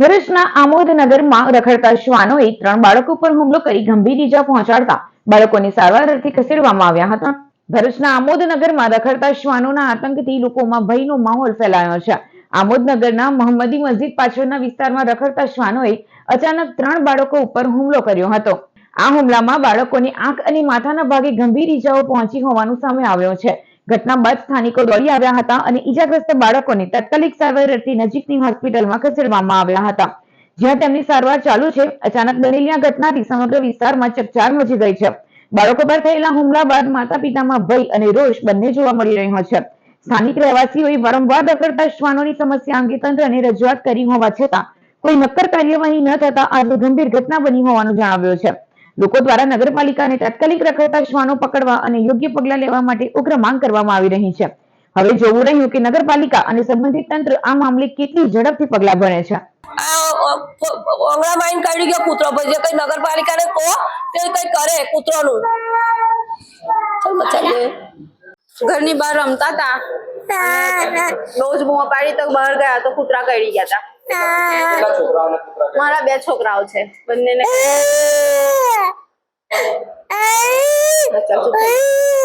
ભરૂચના આમોદનગરમાં રખડતા શ્વાનોએ ત્રણ બાળકો પર હુમલો કરી ગંભીર ઈજા પહોંચાડતા બાળકોને સારવાર અર્થે ખસેડવામાં આવ્યા હતા. ભરૂચના આમોદનગરમાં રખડતા શ્વાનોના આતંકથી લોકોમાં ભયનો માહોલ ફેલાયો છે. આમોદનગરના મોહમ્મદી મસ્જિદ પાછળના વિસ્તારમાં રખડતા શ્વાનોએ અચાનક ત્રણ બાળકો ઉપર હુમલો કર્યો હતો. આ હુમલામાં બાળકોની આંખ અને માથાના ભાગે ગંભીર ઈજાઓ પહોંચી હોવાનું સામે આવ્યો છે. ઘટના બાદ સ્થાનિકો દોડી આવ્યા હતા અને ઈજાગ્રસ્ત બાળકોને તાત્કાલિક સારવાર અર્થે નજીકની હોસ્પિટલમાં ખસેડવામાં આવ્યા હતા. જ્યાં તેમની સારવાર ચાલુ છે, અચાનક બનેલી આ ઘટનાથી સમગ્ર વિસ્તારમાં ચકચાર મચી ગઈ છે. બાળકો પર થયેલા હુમલા બાદ માતા પિતામાં ભય અને રોષ બંને જોવા મળી રહ્યો છે. સ્થાનિક રહેવાસીઓએ વારંવાર રખડતા શ્વાનોની સમસ્યા અંગે તંત્રને રજૂઆત કરી હોવા છતાં કોઈ નક્કર કાર્યવાહી ન થતા આજે ગંભીર ઘટના બની હોવાનું જણાવ્યું છે. લોકો દ્વારા નગરપાલિકાને તાત્કાલિક રખડતા શ્વાનો પકડવા અને યોગ્ય પગલાં લેવા માટે ઉગ્ર માંગ કરવામાં આવી રહી છે. હવે જોવું રહ્યું કે નગરપાલિકા અને સંબંધિત તંત્ર આ મામલે કેટલી ઝડપથી પગલાં ભરે છે. ઓંગળા માઈન કાઢી ગયો કૂતરો. જે કઈ નગરપાલિકાને કહો તે કઈ કરે કૂતરોનું. ઘરની બહાર રમતા હતા બહુ જ બૂમો પાડી તો બહાર ગયા તો કૂતરા કરડી ગયા હતા મારા બે છોકરાઓ છે. બંનેને …哎！哎…